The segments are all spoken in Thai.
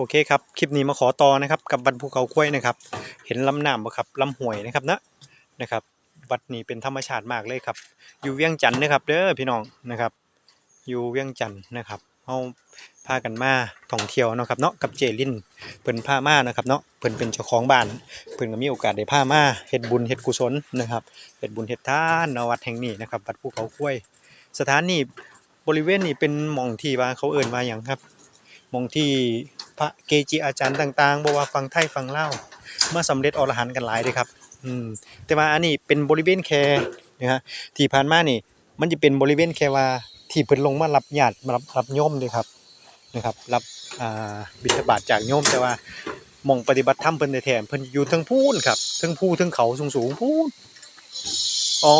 โอเคครับ คลิปนี้มาขอต่อนะครับ กับวัดภูเขากล้วยนะครับ เห็นลำน้ำบ่ครับลำห้วยนะครับนะนะครับวัดนี้เป็นธรรมชาติมากเลยครับ อยู่เวียงจันทน์นะครับเด้อพี่น้องนะครับ อยู่เวียงจันทน์นะครับเฮาพากันมาท่องเที่ยวเนาะครับเนาะกับเจลินเพิ่นพามานะครับเนาะเพิ่นเป็นเจ้าของบ้านเพิ่นก็มีโอกาสได้พามาเฮ็ดบุญเฮ็ดกุศลนะครับเฮ็ดบุญเฮ็ดทานณวัดแห่งนี้นะครับวัดภูเขากล้วย สถานนี้บริเวณนี้เป็นหม่องที่ว่าเขาเอิ้นว่าหยังครับหม่องที่ พระเกจิอาจารย์ต่างๆบ่ว่าฝั่งไทยฝั่งลาวมาสำเร็จอรหันต์กันหลายเด้ครับอืมแต่ว่าอันนี้เป็นบริเวณแค่นะฮะที่ผ่านมานี่ มันจะเป็นบริเวณแค่ว่าที่เพิ่นลงมารับญาติมารับรับโยมเด้ครับนะครับ รับอ่าบิณฑบาตจากโยมแต่ว่ามองปฏิบัติธรรมเพิ่นแท้ๆเพิ่นอยู่เทิงพูนครับเทิงภูเทิงเขาสูงๆพูนอ๋อ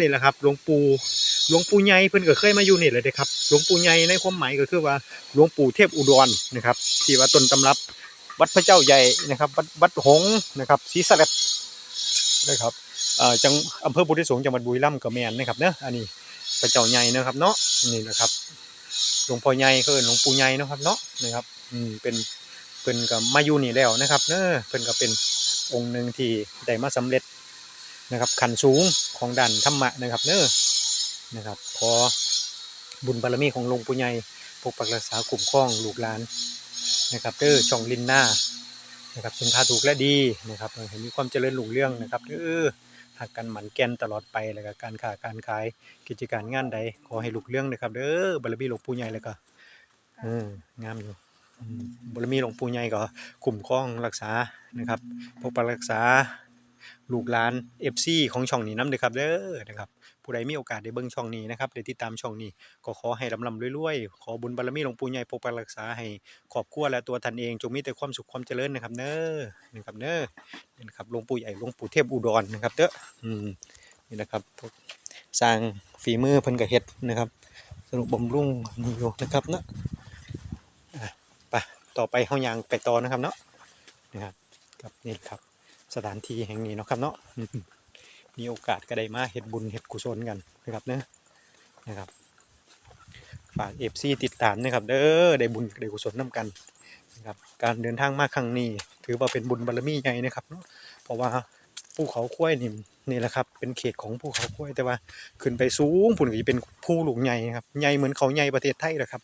นี่แหละครับหลวงปู่ หลวงปู่ใหญ่เพิ่นก็เคยมาอยู่นี่แหละเด้ครับหลวงปู่ใหญ่ในความหมายก็คือว่าหลวงปู่เทพอุดรนะครับที่ว่าต้นตำรับวัดพระเจ้าใหญ่นะครับ วัดวัดหงนะครับศรีสะเกษนะครับอ่อจังอำเภอพุทธิสงฆ์จังหวัดบุรีรัมย์ก็แมนนะครับเนาะอันนี้พระเจ้าใหญ่นะครับเนาะนี่นะครับหลวงพ่อใหญ่ก็เอิ้นหลวงปู่ใหญ่นะครับเนาะนะครับอืมเป็นเพิ่นก็มาอยู่นี่แล้วนะครับเนาะเพิ่นก็เป็นองค์หนึ่งที่ได้มาสำเร็จนะครับขันสูงของด้านธรรมะนะครับเนาะ นะครับขอบุญบารมีของหลวงปู่ใหญ่ปกปักรักษาคุ้มครองลูกหลานนะครับเด้อช่องลินหน้านะครับสินค้าถูกและดีนะครับให้มีความเจริญรุ่งเรืองนะครับเด้อหักกันหมันแก่นตลอดไปแล้วก็การค้าการขายกิจการงานใดขอให้ลุกเรื่องนะครับเด้อบารมีหลวงปู่ใหญ่แล้วก็เอองามอยู่บารมีหลวงปู่ใหญ่ก็คุ้มครองรักษานะครับปกปักรักษาลูกหลาน FC ของช่องนี้นํเด้อครับเด้อนะครับ ผู้ใดมีโอกาสได้เบิ่งช่องนี้นะครับได้ติดตามช่องนี้ ก็ขอให้ลำลำรวยๆ ขอบุญบารมีหลวงปู่ใหญ่ปกปักรักษาให้ครอบครัวและตัวท่านเองจงมีแต่ความสุขความเจริญนะครับ เน้อนะครับเน้อนี่นะครับหลวงปู่ใหญ่หลวงปู่เทพอุดรนะครับเด้ออืมนี่นะครับสร้างฝีมือเพิ่นก็เฮ็ดนะครับสรุปบำรุงนี่อยู่นะครับเนาะไปต่อไปเฮายางไปต่อนะครับเนาะนะครับกับนี่ครับสถานที่แห่งนี้เนาะครับเนาะ มีโอกาสก็ได้มาเฮ็ดบุญเฮ็ดกุศลกันนะครับเนอะนะครับฝากเอฟซีติดตามนะครับเด้อได้บุญได้กุศลนํกันนะครับการเดินทางมาครั้งนี้ ถือว่าเป็นบุญบารมีใหญ่นะครับเนาะเพราะว่าภูเขาค้วยนี่นี่แหละครับเป็นเขตของภูเขาค้วยแต่ว่าขึ้นไปสูงพุ่นก็จะเป็นภูหลวงใหญ่ครับใหญ่เหมือนเขาใหญ่ประเทศไทยแหละครับ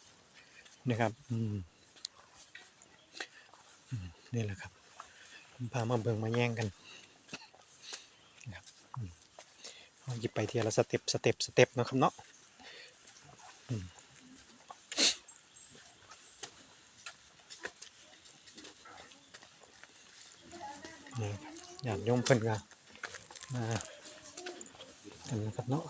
นะครับอืมนี่แหละครับพามาเบิ่งมาแย่งกัน เอา หยิบไปทีละสเต็ปสเต็ปสเต็ปนะครับเนาะอืมนี่อยากโยมเพิ่นกันมาอันนะครับเนาะ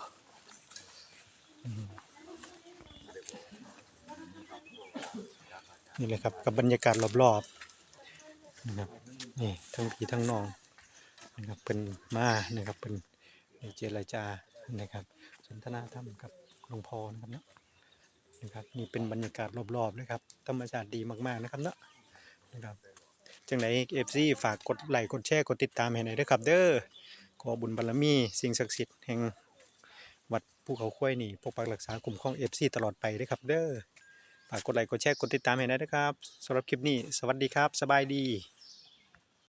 นี่เลยครับกับบรรยากาศรอบๆนะครับนี่ทั้งพี่ทั้งน้องนะครับเป็นมานะครับเป็น ในเจรจานะครับ สนทนาธรรมกับหลวงพ่อนะครับเนาะนะครับนี่เป็นบรรยากาศรอบๆเลยครับ ธรรมชาติดีมากๆนะครับเนาะนะครับจังไหนเอฟซีฝากกดไลค์กดแชร์กดติดตามให้หน่อยด้วยครับเด้อขอบุญบารมี สิ่งศักดิ์สิทธิ์แห่งวัดภูเขาค้ยนี่ปกปักรักษากลุ่มของเอฟซีตลอดไปด้วยครับเด้อฝากกดไลค์กดแชร์กดติดตามให้หน่อยนะครับสำหรับคลิปนี้ สวัสดีครับ สบายดี